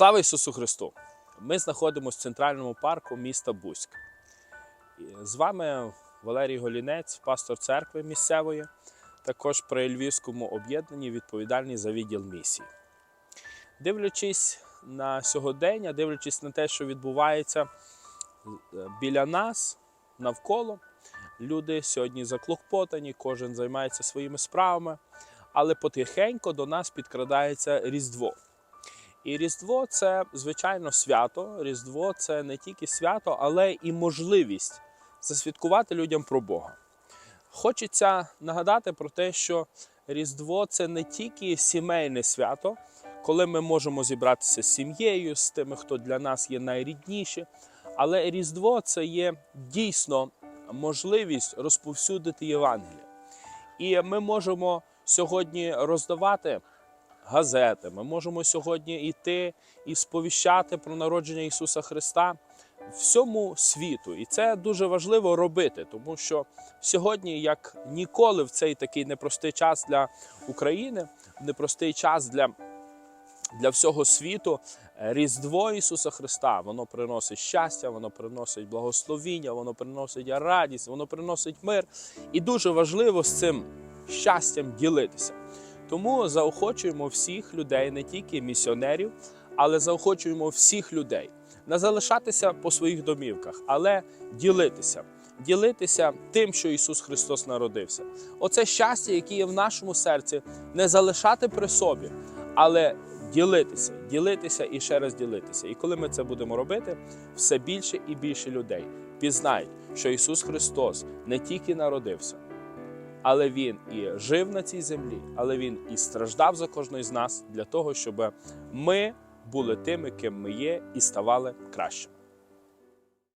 Слава Ісусу Христу! Ми знаходимося в центральному парку міста Бузьк. І З вами Валерій Голінець, пастор церкви місцевої, також при Львівському об'єднанні відповідальний за відділ місії. Дивлячись на сьогодення, дивлячись на те, що відбувається е, біля нас, навколо, люди сьогодні заклопотані, кожен займається своїми справами, але потихеньку до нас підкрадається Різдво. І Різдво це звичайно свято. Різдво це не тільки свято, але і можливість засвідкувати людям про Бога. Хочеться нагадати про те, що Різдво це не тільки сімейне свято, коли ми можемо зібратися з сім'єю, з тими, хто для нас є найрідніші. Але Різдво це є дійсно можливість розповсюдити Євангеліє. І ми можемо сьогодні роздавати газети. Ми можемо сьогодні йти і сповіщати про народження Ісуса Христа всьому світу. І це дуже важливо робити, тому що сьогодні, як ніколи, в цей такий непростий час для України, непростий час для. Для всього світу Різдво Ісуса Христа воно приносить щастя, воно приносить благословіння, воно приносить радість, воно приносить мир. І дуже важливо з цим щастям ділитися. Тому заохочуємо всіх людей, не тільки місіонерів, але заохочуємо всіх людей не залишатися по своїх домівках, але ділитися. Ділитися тим, що Ісус Христос народився. Оце щастя, яке є в нашому серці, не залишати при собі, але ділитися, ділитися і ще раз ділитися. І коли ми це будемо робити, все більше і більше людей пізнають, що Ісус Христос не тільки народився, але Він і жив на цій землі, але Він і страждав за кожного з нас для того, щоб ми були тими, ким ми є, і ставали краще.